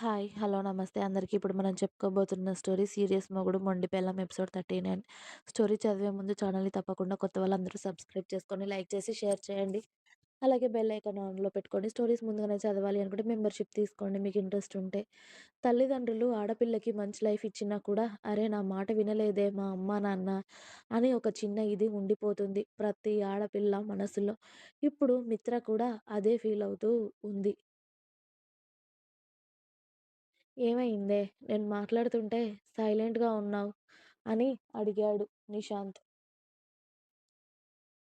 Hi. Hello. నమస్తే అందరికి. ఇప్పుడు మనం చెప్పుకోబోతున్న స్టోరీ 'సీరియస్ మొగుడు మొండి పెళ్ళాం' ఎపిసోడ్ 39. స్టోరీ చదివే ముందు ఛానల్‌ని తప్పకుండా కొత్త వాళ్ళందరూ సబ్స్క్రైబ్ చేసుకొని, లైక్ చేసి, షేర్ చేయండి. అలాగే బెల్ ఐకాన్ ఆన్‌లో పెట్టుకోండి. స్టోరీస్ ముందుగానే చదవాలి అనుకుంటే మెంబర్‌షిప్ తీసుకోండి మీకు ఇంట్రెస్ట్ ఉంటే. తల్లిదండ్రులు ఆడపిల్లకి మంచి లైఫ్ ఇచ్చినా కూడా, అరే! నా మాట వినలేదే మా అమ్మా, నాన్న అని ఒక చిన్న ఇది ఉండిపోతుంది ప్రతి ఆడపిల్ల మనసులో. ఇప్పుడు మిత్ర కూడా అదే ఫీల్ అవుతూ ఉంది. ఏమైందే? నేను మాట్లాడుతుంటే సైలెంట్‌గా ఉన్నావు అని అడిగాడు నిశాంత్.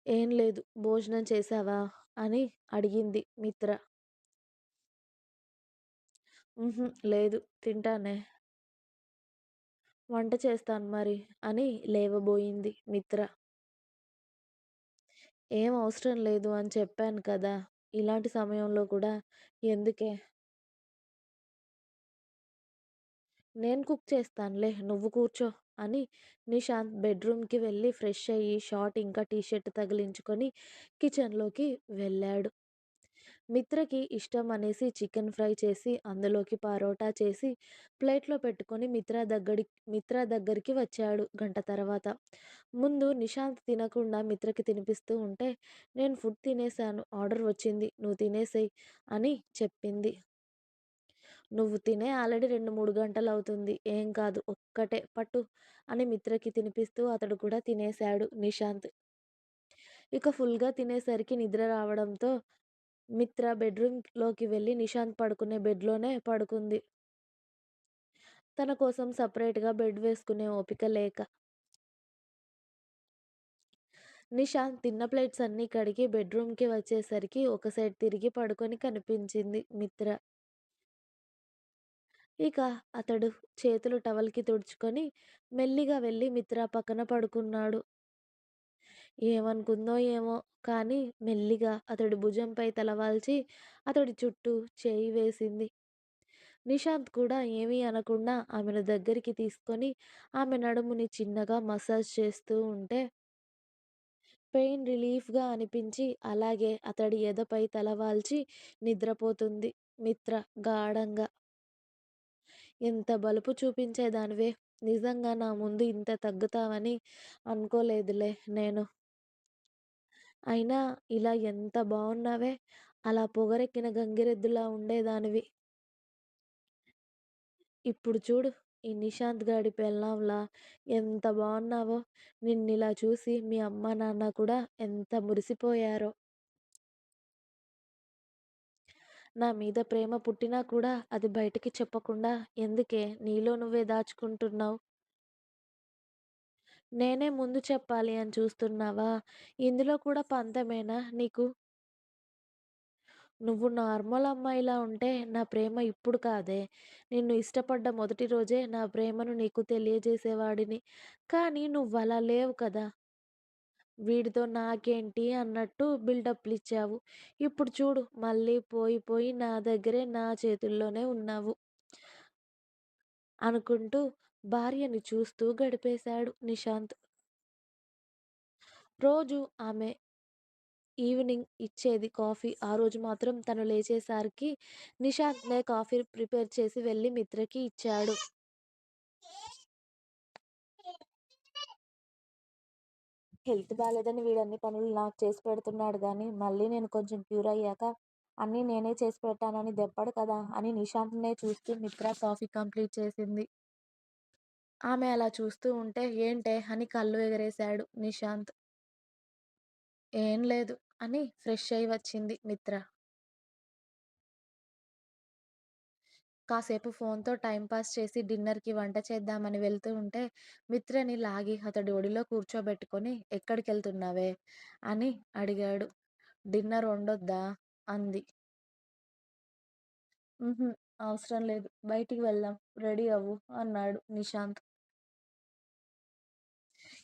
ఏం లేదు. భోజనం చేశావా? అని అడిగింది మిత్ర. హుహు. లేదు. తింటానే. వంట చేస్తాను మరి అని లేవబోయింది మిత్ర. ఏం అవసరం లేదు అని చెప్పాను కదా! ఇలాంటి సమయంలో కూడా ఎందుకే? నేను కుక్ చేస్తానులే నువ్వు కూర్చో అని నిశాంత్ బెడ్‌రూమ్‌కి వెళ్ళి ఫ్రెష్ అయ్యి షార్ట్ ఇంకా టీ షర్ట్ తగిలించుకొని కిచెన్‌లోకి వెళ్ళాడు. మిత్రకి ఇష్టం అనేసి చికెన్ ఫ్రై చేసి, అందులోకి పరోటా చేసి ప్లేట్‌లో పెట్టుకొని మిత్ర దగ్గరి మిత్ర దగ్గరికి వచ్చాడు గంట తర్వాత. ముందు నిశాంత్ తినకుండా మిత్రకి తినిపిస్తూ ఉంటే, నేను ఫుడ్ తినేసాను. ఆర్డర్ వచ్చింది. నువ్వు తినేసేయ్ అని చెప్పింది. నువ్వు తినే ఆల్రెడీ రెండు మూడు గంటలు అవుతుంది ఏం కాదు ఒక్కటే పట్టు అని మిత్రకి తినిపిస్తూ అతడు కూడా తినేశాడు నిశాంత్. ఇక ఫుల్‌గా తినేసరికి నిద్ర రావడంతో మిత్ర బెడ్‌రూమ్‌లోకి వెళ్ళి నిశాంత్ పడుకునే బెడ్‌లోనే పడుకుంది. తన కోసం సపరేట్గా బెడ్ వేసుకునే ఓపిక లేక. నిశాంత్ తిన్న ప్లేట్స్ అన్నీ కడిగి బెడ్‌రూమ్‌కి వచ్చేసరికి ఒక సైడ్ తిరిగి పడుకొని కనిపించింది మిత్ర. ఇక అతడు చేతులు టవల్‌కి తుడుచుకొని మెల్లిగా వెళ్ళి మిత్ర పక్కన పడుకున్నాడు. ఏమనుకుందో ఏమో కానీ మెల్లిగా అతడి భుజంపై తలవాల్చి అతడి చుట్టూ చేయి వేసింది. నిశాంత్ కూడా ఏమీ అనకుండా ఆమెను దగ్గరికి తీసుకొని ఆమె నడుముని చిన్నగా మసాజ్ చేస్తూ ఉంటే పెయిన్ రిలీఫ్‌గా అనిపించి అలాగే అతడి ఎదపై తలవాల్చి నిద్రపోతుంది మిత్ర గాఢంగా. ఎంత బలుపు చూపించేదానివే! నిజంగా నా ముందు ఇంత తగ్గుతావని అనుకోలేదులే నేను. అయినా ఇలా ఎంత బాగున్నావే అలా పొగరెక్కిన గంగిరెద్దులా ఉండేదానివి. ఇప్పుడు చూడు ఈ నిశాంత్ గాడి పెళ్ళాంలా ఎంత బాగున్నావో నిన్నిలా చూసి మీ అమ్మ నాన్న కూడా ఎంత మురిసిపోయారో! నా మీద ప్రేమ పుట్టినా కూడా అది బయటికి చెప్పకుండా ఎందుకే నీలో నువ్వే దాచుకుంటున్నావు? నేనే ముందు చెప్పాలి అని చూస్తున్నావా? ఇందులో కూడా పంతమేనా నీకు? నువ్వు నార్మల్ అమ్మాయిలా ఉంటే నా ప్రేమ ఇప్పుడు కాదే! నిన్ను ఇష్టపడ్డ మొదటి రోజే నా ప్రేమను నీకు తెలియజేసేవాడిని. కానీ నువ్వు అలా లేవు కదా! వీడితో నాకేంటి అన్నట్టు బిల్డప్‌లిచ్చావు. ఇప్పుడు చూడు మళ్ళీ పోయి పోయి నా దగ్గరే నా చేతుల్లోనే ఉన్నావు. అనుకుంటూ భార్యని చూస్తూ గడిపేశాడు నిశాంత్. రోజు ఆమె ఈవినింగ్ ఇచ్చేది కాఫీ. ఆ రోజు మాత్రం తను లేచేసరికి నిశాంత్‌నే కాఫీ ప్రిపేర్ చేసి వెళ్ళి మిత్రకి ఇచ్చాడు. హెల్త్ బాలేదని వీడన్ని పనులు నాకు చేసి పెడుతున్నాడు కానీ మళ్ళీ నేను కొంచెం క్యూర్ అయ్యాక అన్నీ నేనే చేసి పెట్టానని దెబ్బడు కదా! అని నిశాంత్‌నే చూస్తూ మిత్ర కాఫీ కంప్లీట్ చేసింది. ఆమె అలా చూస్తూ ఉంటే ఏంటే అని కళ్ళు ఎగరేశాడు నిశాంత్. ఏం లేదు అని ఫ్రెష్ అయి వచ్చింది మిత్ర. కాసేపు ఫోన్‌తో టైంపాస్ పాస్ చేసి డిన్నర్‌కి వంట చేద్దామని వెళ్తూ ఉంటే మిత్రని లాగి అతడి ఒడిలో కూర్చోబెట్టుకొని ఎక్కడికెళ్తున్నావే? అని అడిగాడు. డిన్నర్ వండొద్దా? అంది. హుహు. అవసరం లేదు. బయటికి వెళ్దాం. రెడీ అవ్వు అన్నాడు నిశాంత్.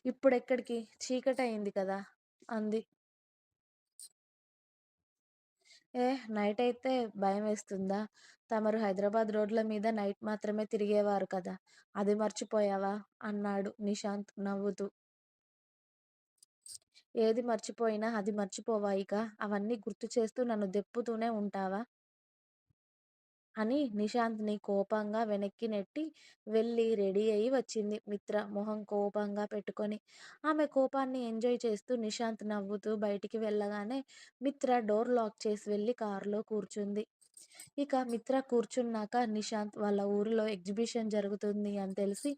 ఇప్పుడెక్కడికి? చీకటయింది కదా! అంది. ఏ నైట్ అయితే భయమేస్తుందా? తమరు హైదరాబాద్ రోడ్ల మీద నైట్ మాత్రమే తిరిగేవారు కదా! అది మర్చిపోయావా? అన్నాడు నిశాంత్ నవ్వుతూ. ఏది మర్చిపోయినా అది మర్చిపోవా ఇక? అవన్నీ గుర్తు చేస్తూ నన్ను దెప్పుతూనే ఉంటావా? అని నిశాంత్‌ని కోపంగా వెనక్కి నెట్టి వెళ్ళి రెడీ అయ్యి వచ్చింది మిత్ర మొహం కోపంగా పెట్టుకొని. ఆమె కోపాన్ని ఎంజాయ్ చేస్తూ నిశాంత్ నవ్వుతూ బయటికి వెళ్ళగానే మిత్ర డోర్ లాక్ చేసి వెళ్ళి కారులో కూర్చుంది. ఇక మిత్ర కూర్చున్నాక నిశాంత్ వాళ్ళ ఊరిలో ఎగ్జిబిషన్ జరుగుతుంది అని తెలిసి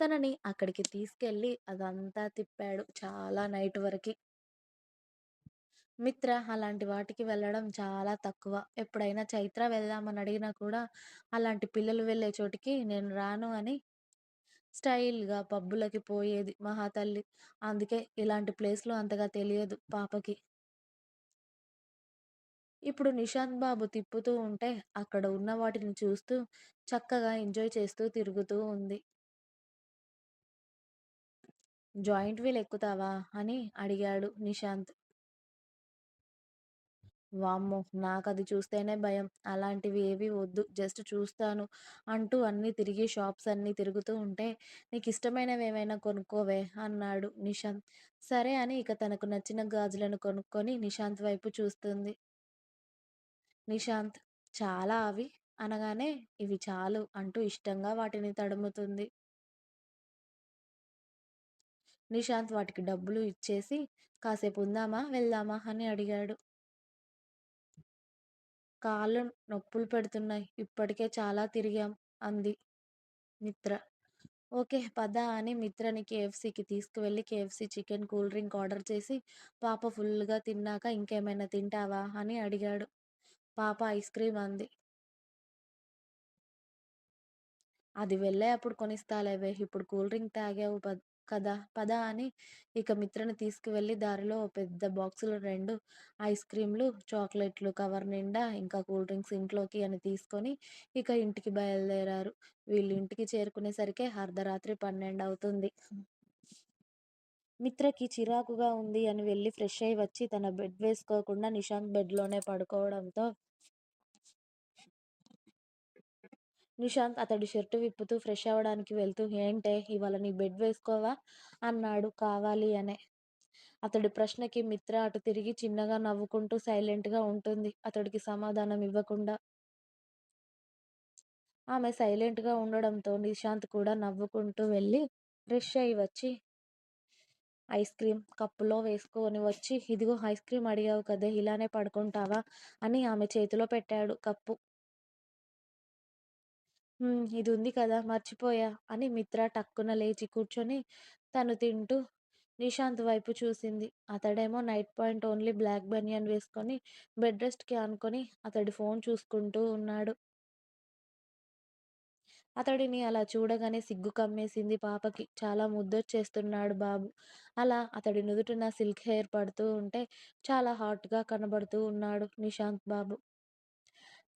తనని అక్కడికి తీసుకెళ్ళి అదంతా తిప్పాడు చాలా నైట్ వరకు మిత్ర అలాంటి వాటికి వెళ్ళడం చాలా తక్కువ. ఎప్పుడైనా చైత్ర వెళ్దామని అడిగినా కూడా అలాంటి పిల్లలు వెళ్ళే చోటికి నేను రాను అని స్టైల్‌గా పబ్బులకి పోయేది మహాతల్లి. అందుకే ఇలాంటి ప్లేస్‌లు అంతగా తెలియదు పాపకి. ఇప్పుడు నిశాంత్ బాబు తిప్పుతూ ఉంటే అక్కడ ఉన్న వాటిని చూస్తూ చక్కగా ఎంజాయ్ చేస్తూ తిరుగుతూ ఉంది. జాయింట్ వీల్ ఎక్కుతావా? అని అడిగాడు నిశాంత్. వామ్మో! నాకది చూస్తేనే భయం. అలాంటివి ఏవీ వద్దు. జస్ట్ చూస్తాను అంటూ అన్నీ తిరిగి షాప్స్ అన్నీ తిరుగుతూ ఉంటే నీకిష్టమైనవేమైనా కొనుక్కోవే అన్నాడు నిశాంత్. సరే అని ఇక తనకు నచ్చిన గాజులను కొనుక్కొని నిశాంత్ వైపు చూస్తుంది. నిశాంత్ చాలా అవి? అనగానే ఇవి చాలు అంటూ ఇష్టంగా వాటిని తడుముతుంది. నిశాంత్ వాటికి డబ్బులు ఇచ్చేసి కాసేపు ఉందామా? వెళ్దామా? అని అడిగాడు. కాళ్ళు నొప్పులు పెడుతున్నాయి. ఇప్పటికే చాలా తిరిగాం అంది మిత్ర. ఓకే పద అని మిత్రని కేఎఫ్సీకి తీసుకువెళ్ళి KFC chicken, cool drink order చేసి పాప ఫుల్‌గా తిన్నాక ఇంకేమైనా తింటావా? అని అడిగాడు. పాప ఐస్ క్రీమ్ అంది. అది వెళ్ళే అప్పుడు కొనిస్తాలేవే ఇప్పుడు కూల్ డ్రింక్ తాగావు కదా పద అని ఇక మిత్రను తీసుకువెళ్ళి దారిలో పెద్ద బాక్సులు రెండు ఐస్ క్రీమ్‌లు, చాక్లెట్‌లు కవర్ నిండా ఇంకా కూల్ డ్రింక్స్ ఇంట్లోకి అని తీసుకొని ఇక ఇంటికి బయలుదేరారు. వీళ్ళు ఇంటికి చేరుకునేసరికి అర్ధరాత్రి పన్నెండు అవుతుంది మిత్రకి చిరాకుగా ఉంది అని వెళ్ళి ఫ్రెష్ అయి వచ్చి తన బెడ్ వేసుకోకుండా నిశాంత్ బెడ్‌లోనే పడుకోవడంతో నిశాంత్ అతడి షర్టు విప్పుతూ ఫ్రెష్ అవ్వడానికి వెళ్తూ ఏంటే ఇవాళ నీ బెడ్ వేసుకోవా? అన్నాడు కావాలి అనే. అతడి ప్రశ్నకి మిత్ర అటు తిరిగి చిన్నగా నవ్వుకుంటూ సైలెంట్‌గా ఉంటుంది అతడికి సమాధానం ఇవ్వకుండా. ఆమె సైలెంట్‌గా ఉండడంతో నిశాంత్ కూడా నవ్వుకుంటూ వెళ్ళి ఫ్రెష్ అయి వచ్చి ఐస్ క్రీమ్ కప్పులో వేసుకొని వచ్చి ఇదిగో ఐస్ క్రీమ్ అడిగావు కదే ఇలానే పడుకుంటావా? అని ఆమె చేతిలో పెట్టాడు కప్పు. హ్మ్. ఇదుంది కదా! మర్చిపోయా అని మిత్ర టక్కున లేచి కూర్చొని తను తింటూ నిశాంత్ వైపు చూసింది. అతడేమో night point only black banian వేసుకొని బెడ్ రెస్ట్‌కి ఆనుకొని అతడి ఫోన్ చూసుకుంటూ ఉన్నాడు. అతడిని అలా చూడగానే సిగ్గు కమ్మేసింది పాపకి. చాలా ముద్దొచ్చేస్తున్నాడు బాబు. అలా అతడి నుదుటిన సిల్క్ హెయిర్ పడుతూ ఉంటే చాలా హాట్‌గా కనబడుతూ ఉన్నాడు నిశాంత్ బాబు.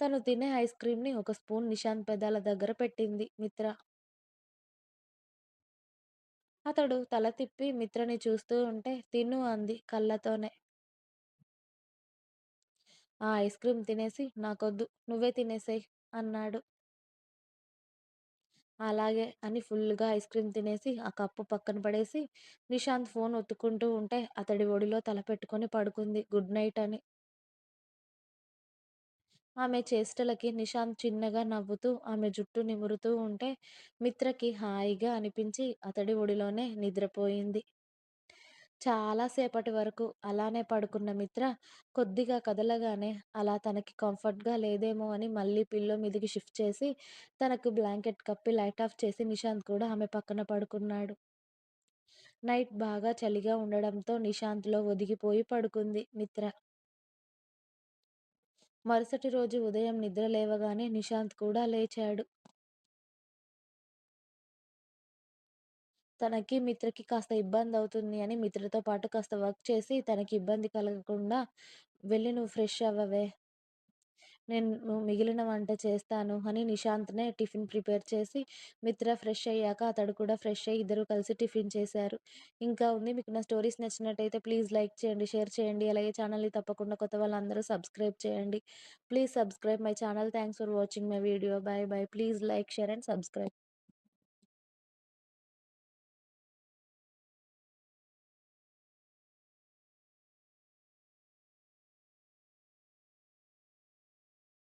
తను తినే ఐస్ క్రీమ్‌ని ఒక స్పూన్ నిశాంత్ పెదాల దగ్గర పెట్టింది మిత్ర. అతడు తల తిప్పి మిత్రని చూస్తూ ఉంటే తిను అంది కళ్ళతోనే. ఆ ఐస్ క్రీమ్ తినేసి నాకొద్దు నువ్వే తినేసేయ్ అన్నాడు. అలాగే అని ఫుల్‌గా ఐస్ క్రీమ్ తినేసి ఆ కప్పు పక్కన పడేసి నిశాంత్ ఫోన్ ఒత్తుకుంటూ ఉంటే అతడి ఒడిలో తల పెట్టుకొని పడుకుంది గుడ్ నైట్ అని. ఆమె చేష్టలకి నిశాంత్ చిన్నగా నవ్వుతూ ఆమె జుట్టు నిమురుతూ ఉంటే మిత్రకి హాయిగా అనిపించి అతడి ఒడిలోనే నిద్రపోయింది. చాలా సేపటి వరకు అలానే పడుకున్న మిత్ర కొద్దిగా కదలగానే అలా తనకి కంఫర్ట్‌గా లేదేమో అని మళ్ళీ పిల్లో మీదకి షిఫ్ట్ చేసి తనకు బ్లాంకెట్ కప్పి లైట్ ఆఫ్ చేసి నిశాంత్ కూడా ఆమె పక్కన పడుకున్నాడు. నైట్ బాగా చలిగా ఉండడంతో నిశాంత్‌లో ఒదిగిపోయి పడుకుంది మిత్ర. మరుసటి రోజు ఉదయం నిద్ర లేవగానే నిశాంత్ కూడా లేచాడు. తనకి, మిత్రకి కాస్త ఇబ్బందవుతుంది అని మిత్రతో పాటు కాస్త వర్క్ చేసి తనకి ఇబ్బంది కలగకుండా వెళ్ళి నువ్వు ఫ్రెష్ అవ్వవే. నేను మిగిలిన వంట చేస్తాను అని నిశాంత్‌నే టిఫిన్ ప్రిపేర్ చేసి మిత్ర ఫ్రెష్ అయ్యాక అతడు కూడా ఫ్రెష్ అయ్యి ఇద్దరూ కలిసి టిఫిన్ చేశారు. ఇంకా ఉంది మీకు నా స్టోరీస్ నచ్చినట్టయితే ప్లీజ్ లైక్ చేయండి, షేర్ చేయండి. అలాగే ఛానల్‌ని తప్పకుండా కొత్త వాళ్ళందరూ సబ్స్క్రైబ్ చేయండి. Please subscribe my channel. Thanks for watching my video. Bye bye please like, share and subscribe.